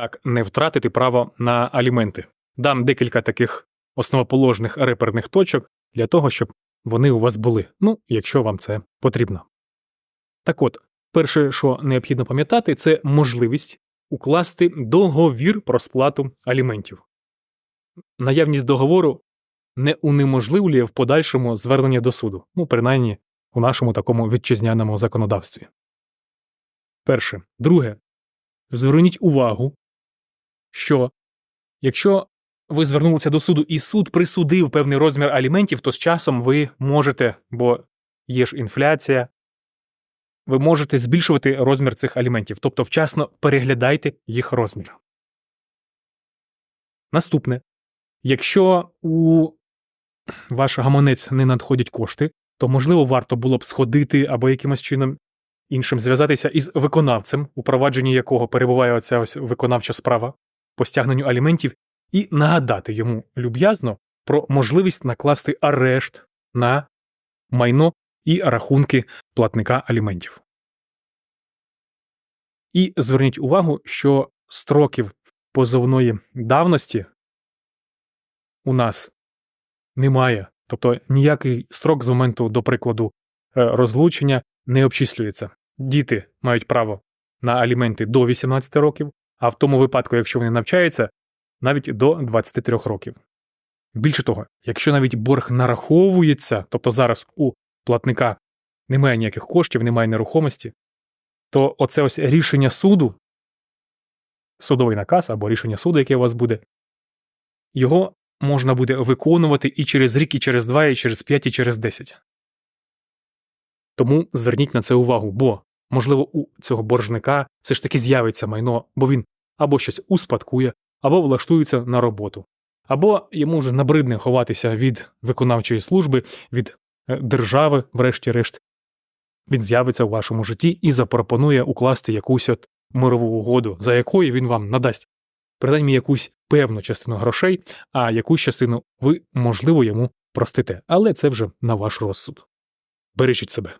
так не втратити право на аліменти. Дам декілька таких основоположних реперних точок для того, щоб вони у вас були, ну, якщо вам це потрібно. Так от, перше, що необхідно пам'ятати, це можливість укласти договір про сплату аліментів. Наявність договору не унеможливлює в подальшому звернення до суду, ну, принаймні у нашому такому вітчизняному законодавстві. Перше. Друге. Зверніть увагу, що якщо ви звернулися до суду і суд присудив певний розмір аліментів, то з часом ви можете, бо є ж інфляція, ви можете збільшувати розмір цих аліментів, тобто вчасно переглядайте їх розмір. Наступне. Якщо у ваш гаманець не надходять кошти, то можливо варто було б сходити або якимось чином іншим зв'язатися із виконавцем, у провадженні якого перебуває оця ось виконавча справа по стягненню аліментів, і нагадати йому люб'язно про можливість накласти арешт на майно і рахунки платника аліментів. І зверніть увагу, що строків позовної давності у нас немає. Тобто ніякий строк з моменту, до прикладу, е, розлучення не обчислюється. Діти мають право на аліменти до 18 років, а в тому випадку, якщо вони навчаються, навіть до 23 років. Більше того, якщо навіть борг нараховується, тобто зараз у платника немає ніяких коштів, немає нерухомості, то оце ось рішення суду, судовий наказ або рішення суду, яке у вас буде, його можна буде виконувати і через рік, і через два, і через п'ять, і через десять. Тому зверніть на це увагу, бо, можливо, у цього боржника все ж таки з'явиться майно, бо він або щось успадкує, або влаштується на роботу, або йому вже набридне ховатися від виконавчої служби, від е, держави, врешті-решт. Він з'явиться у вашому житті і запропонує укласти якусь от мирову угоду, за якою він вам надасть принаймні якусь певну частину грошей, а якусь частину ви, можливо, йому простите. Але це вже на ваш розсуд. Бережіть себе.